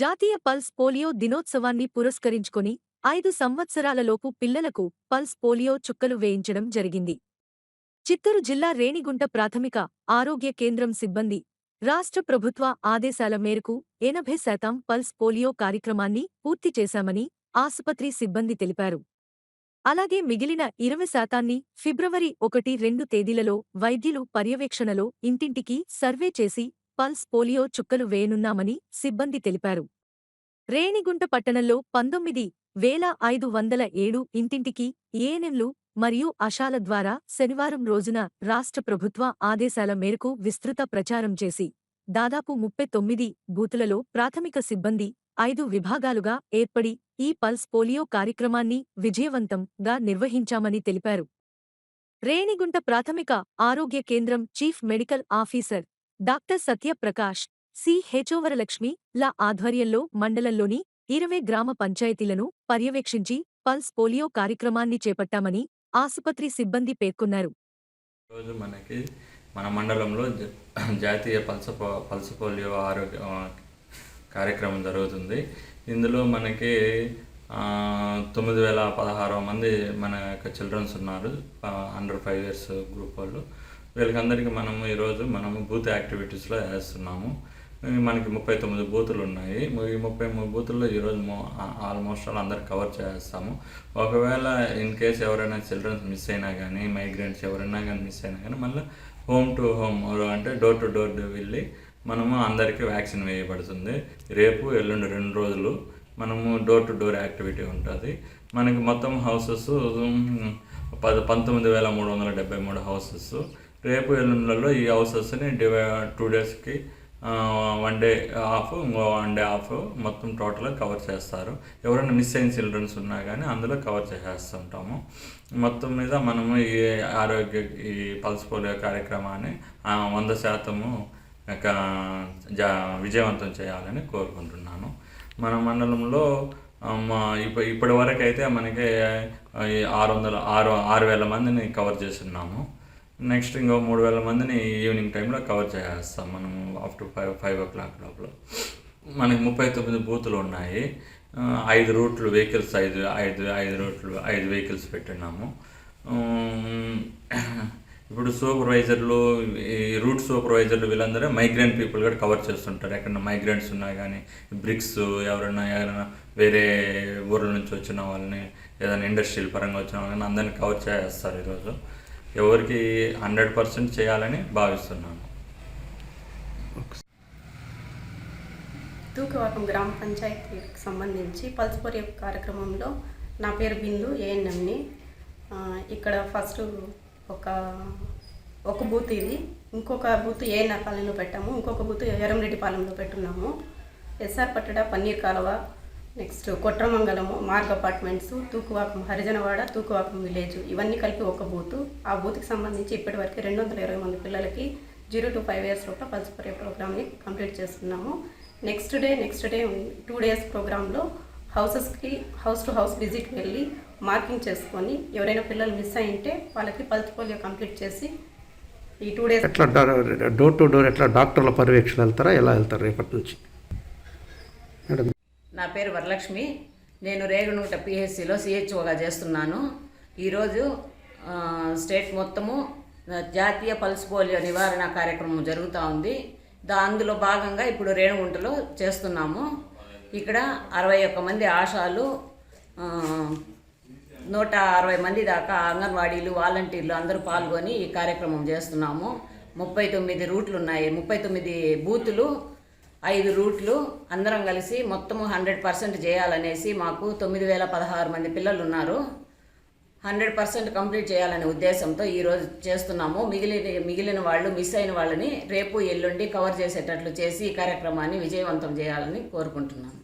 జాతీయ pulse polio దినోత్సవాన్ని పురస్కరించుకొని ఐదు సంవత్సరాలలోపు పిల్లలకు పల్స్ పోలియో చుక్కలు వేయించడం జరిగింది. చిత్తూరు జిల్లా రేణిగుంట ప్రాథమిక ఆరోగ్య కేంద్రం సిబ్బంది రాష్ట్ర ప్రభుత్వ ఆదేశాల మేరకు ఎనభై శాతం పల్స్ పోలియో కార్యక్రమాన్ని పూర్తి చేశామని ఆసుపత్రి సిబ్బంది తెలిపారు. అలాగే మిగిలిన ఇరవై శాతాన్ని ఫిబ్రవరి ఒకటి రెండు తేదీలలో వైద్యులు పర్యవేక్షణలో ఇంటింటికి సర్వే చేసి పల్స్ పోలియో చుక్కలు వేయనున్నామని సిబ్బంది తెలిపారు. రేణిగుంట పట్టణంలో పంతొమ్మిది వేల ఐదు వందల ఏడు ఇంటింటికి ఏఎన్ఎంలు మరియు అషాల ద్వారా శనివారం రోజున రాష్ట్ర ప్రభుత్వ ఆదేశాల మేరకు విస్తృత ప్రచారం చేసి దాదాపు ముప్పై తొమ్మిది బూతులలో ప్రాథమిక సిబ్బంది ఐదు విభాగాలుగా ఏర్పడి ఈ పల్స్ పోలియో కార్యక్రమాన్ని విజయవంతంగా నిర్వహించామని తెలిపారు. రేణిగుంట ప్రాథమిక ఆరోగ్య కేంద్రం chief medical officer doctor Satyaprakash C హెచోవరలక్ష్మి ల ఆధ్వర్యంలో మండలంలోని ఇరవై గ్రామ పంచాయతీలను పర్యవేక్షించి పల్స్ పోలియో కార్యక్రమాన్ని చేపట్టామని ఆసుపత్రి సిబ్బంది పేర్కొన్నారు. రోజు మనకి మన మండలంలో జాతీయ పల్స పో- పోలియో ఆరోగ్య కార్యక్రమం జరుగుతుంది. ఇందులో మనకి తొమ్మిది వేల పదహారు మంది మన యొక్క చిల్డ్రన్స్ ఉన్నారు. అండర్ ఫైవ్ ఇయర్స్ గ్రూప్ వాళ్ళు. వీళ్ళకందరికీ మనము ఈరోజు మనము బూత్ యాక్టివిటీస్లో వేస్తున్నాము. మనకి ముప్పై తొమ్మిది బూతులు ఉన్నాయి. ఈ ముప్పై మూడు బూతుల్లో ఈరోజు ఆల్మోస్ట్ ఆల్ అందరు కవర్ చేస్తాము. ఒకవేళ ఇన్ కేస్ ఎవరైనా చిల్డ్రన్స్ మిస్ అయినా కానీ మైగ్రెంట్స్ ఎవరైనా కానీ మిస్ అయినా కానీ మళ్ళీ హోమ్ టు హోమ్ అంటే డోర్ టు డోర్ వెళ్ళి మనము అందరికీ వ్యాక్సిన్ వేయబడుతుంది. రేపు ఎల్లుండి రెండు రోజులు మనము డోర్ టు డోర్ యాక్టివిటీ ఉంటుంది. మనకి మొత్తం హౌసెస్ పది పంతొమ్మిది వేల మూడు వందల డెబ్బై మూడు హౌసెస్ రేపు ఎల్లుండలో ఈ హౌసెస్ని డివై టూ డేస్కి వన్ డే ఆఫ్ ఇంకో వన్ డే ఆఫ్ మొత్తం టోటల్గా కవర్ చేస్తారు. ఎవరైనా మిస్ అయిన చిల్డ్రన్స్ ఉన్నా కానీ అందులో కవర్ చేసేస్తుంటాము. మొత్తం మీద మనము ఈ ఆరోగ్య ఈ పల్స్ పోలియో కార్యక్రమాన్ని వంద శాతము జా విజయవంతం చేయాలని కోరుకుంటున్నాను. మన మండలంలో మా ఇప్ప ఇప్పటి వరకు అయితే మనకి ఆరు వందల ఆరు ఆరు వేల మందిని కవర్ చేస్తున్నాము. నెక్స్ట్ ఇంకో మూడు వేల మందిని ఈవినింగ్ టైంలో కవర్ చేస్తాం మనము after five five o'clock లోపల. మనకి ముప్పై తొమ్మిది బూతులు ఉన్నాయి. ఐదు రూట్లు వెహికల్స్ ఐదు ఐదు ఐదు రూట్లు ఐదు వెహికల్స్ పెట్టున్నాము ఇప్పుడు సూపర్వైజర్లు ఈ రూట్ సూపర్వైజర్లు వీళ్ళందరూ మైగ్రెంట్ పీపుల్ కూడా కవర్ చేస్తుంటారు. ఎక్కడన్నా మైగ్రెంట్స్ ఉన్నా కానీ బ్రిక్స్ ఎవరైనా ఎవరైనా వేరే ఊర్ల నుంచి వచ్చిన వాళ్ళని ఏదైనా ఇండస్ట్రియల్ పరంగా వచ్చిన వాళ్ళని అందరినీ కవర్ చేస్తారు ఈరోజు. ఎవరికి హండ్రెడ్ పర్సెంట్ చేయాలని భావిస్తున్నాను. తూకవాకం గ్రామ పంచాయతీకి సంబంధించి పల్స్ పోలియో కార్యక్రమంలో నా పేరు బిందు ఏఎన్ఎంని. ఇక్కడ ఫస్ట్ ఒక ఒక బూత్ ఇది. ఇంకొక బూత్ ఏఎన్ఆర్ పాలెంలో పెట్టాము. ఇంకొక బూత్ ఎర్రంరెడ్డిపాలెంలో పెట్టున్నాము. ఎస్ఆర్ పట్టడ పన్నీర్ కాలువ next కొట్రమంగళము Marg apartments తూకువాకం Harijanawada తూకువాకం village ఇవన్నీ కలిపి ఒక బూత్. ఆ బూత్కి సంబంధించి ఇప్పటివరకు రెండు వందల ఇరవై మంది పిల్లలకి జీరో టు ఫైవ్ ఇయర్స్ లోపల పల్స్ పోలియో ప్రోగ్రామ్ని కంప్లీట్ చేస్తున్నాము. Next day next day two days ప్రోగ్రాంలో హౌసెస్కి హౌస్ టు హౌస్ విజిట్ వెళ్ళి మార్కింగ్ చేసుకొని ఎవరైనా పిల్లలు మిస్ అయింటే వాళ్ళకి పల్స్ పోలియో కంప్లీట్ చేసి ఈ టూ డేస్ ఎట్లా డోర్ టు డోర్ ఎట్లా డాక్టర్ల పర్యవేక్షణ వెళ్తారా? ఎలా వెళ్తారు రేపటి నుంచి? మేడం నా పేరు వరలక్ష్మి. నేను రేగునూట పిహెచ్సిలో సిహెచ్ఓగా చేస్తున్నాను. ఈరోజు స్టేట్ మొత్తము జాతీయ పల్స్ పోలియో నివారణ కార్యక్రమం జరుగుతూ ఉంది. దా అందులో భాగంగా ఇప్పుడు రేణుగుంటలో చేస్తున్నాము. ఇక్కడ అరవై ఒక్క మంది ఆశాలు నూట అరవై మంది దాకా అంగన్వాడీలు వాలంటీర్లు అందరూ పాల్గొని ఈ కార్యక్రమం చేస్తున్నాము. ముప్పై తొమ్మిది రూట్లు ఉన్నాయి ముప్పై తొమ్మిది బూతులు ఐదు రూట్లు అందరం కలిసి మొత్తము హండ్రెడ్ పర్సెంట్ చేయాలనేసి మాకు తొమ్మిది వేల పదహారు మంది పిల్లలు ఉన్నారు హండ్రెడ్ పర్సెంట్ కంప్లీట్ చేయాలనే ఉద్దేశంతో ఈరోజు చేస్తున్నాము. మిగిలిన మిగిలిన వాళ్ళు మిస్ అయిన వాళ్ళని రేపు ఎల్లుండి కవర్ చేసేటట్లు చేసి ఈ కార్యక్రమాన్ని విజయవంతం చేయాలని కోరుకుంటున్నాను